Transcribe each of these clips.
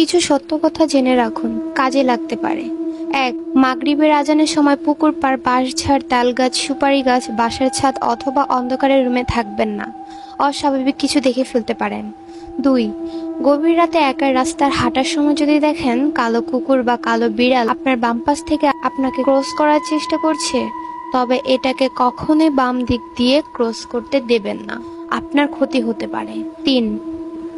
কিছু সত্য কথা জেনে রাখুন, কাজে লাগতে পারে। এক মাগরিবের আজানের সময় পুকুর পাড় বাঁশঝাড় তাল গাছ সুপারি গাছ বাসার ছাদ অথবা অন্ধকারের রুমে থাকবেন না। অস্বাভাবিক কিছু দেখে ফেলতে পারেন। দুই, গভীর রাতে একা রাস্তার হাঁটার সময় যদি দেখেন কালো কুকুর বা কালো বিড়াল আপনার বাম পাশ থেকে আপনাকে ক্রস করার চেষ্টা করছে, তবে এটাকে কখনোই বাম দিক দিয়ে ক্রস করতে দেবেন না। আপনার ক্ষতি হতে পারে। তিন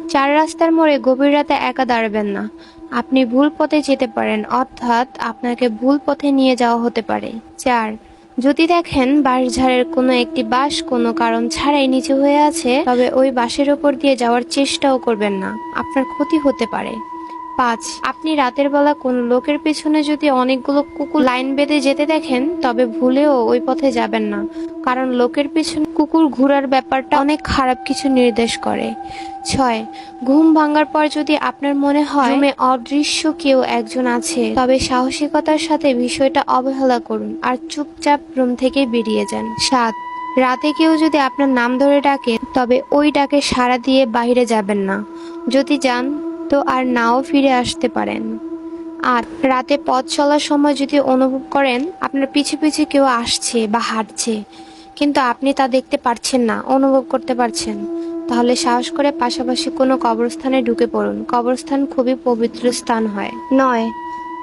চার রাস্তার মোড়ে গভীর রাতে একা দাঁড়াবেন না। আপনি ভুল পথে যেতে পারেন, অর্থাৎ আপনাকে ভুল পথে নিয়ে যাওয়া হতে পারে। চার, যদি দেখেন বাঁশঝাড়ের কোনো একটি বাঁশ কোনো কারণ ছাড়াই নিচে হয়ে আছে, তবে ওই বাঁশের ওপর দিয়ে যাওয়ার চেষ্টাও করবেন না। আপনার ক্ষতি হতে পারে। পাঁচ, আপনি রাতের বেলা কোন লোকের পেছনে যদি অনেকগুলো কুকুর লাইন বেঁধে যেতে দেখেন, তবে ভুলেও ওই পথে যাবেন না। কারণ লোকের পেছনে কুকুর ঘোরার ব্যাপারটা অনেক খারাপ কিছু নির্দেশ করে। ছয় ঘুম ভাঙার পর যদি আপনার মনে হয় রুমে অদৃশ্য কেউ একজন আছে তবে সাহসিকতার সাথে বিষয়টা অবহেলা করুন আর চুপচাপ রুম থেকে বেরিয়ে যান। সাত রাতে কেউ যদি আপনার নাম ধরে ডাকে তবে ওই ডাকে সাড়া দিয়ে বাইরে যাবেন না। যদি যান তো আর নাও ফিরে আসতে পারেন। আর রাতে পথ চলার সময় যদি অনুভব করেন আপনার পিছু পিছু কেউ আসছে বা হাঁটছে কিন্তু আপনি তা দেখতে পারছেন না, অনুভব করতে পারছেন। তাহলে সাহস করে পাশাপাশি কোনো কবরস্থানে ঢুকে পড়ুন। কবরস্থান খুবই পবিত্র স্থান হয়। নয়,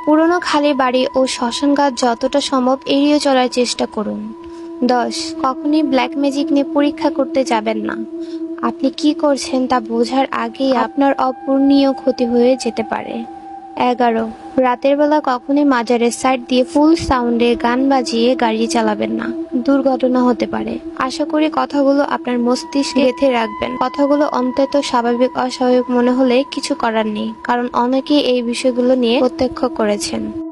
পুরনো খালি বাড়ি ও শ্মশান গাছ যতটা সম্ভব এড়িয়ে চলার চেষ্টা করুন। দশ, কখনই ব্ল্যাক ম্যাজিক নিয়ে পরীক্ষা করতে যাবেন না। আপনি কি করছেন তা বোঝার আগেই আপনার অপূর্ণীয় ক্ষতি হয়ে যেতে পারে। এগারো। রাতের বেলা কখনোই মাজারের সাইড দিয়ে ফুল সাউন্ডে গান বাজিয়ে গাড়ি চালাবেন না। দুর্ঘটনা হতে পারে। আশা করি কথাগুলো আপনার মস্তিষ্ক গেঁথে রাখবেন। কথাগুলো অন্তত স্বাভাবিক অস্বাভাবিক মনে হলে কিছু করার নেই, কারণ অনেকেই এই বিষয়গুলো নিয়ে প্রত্যক্ষ করেছেন।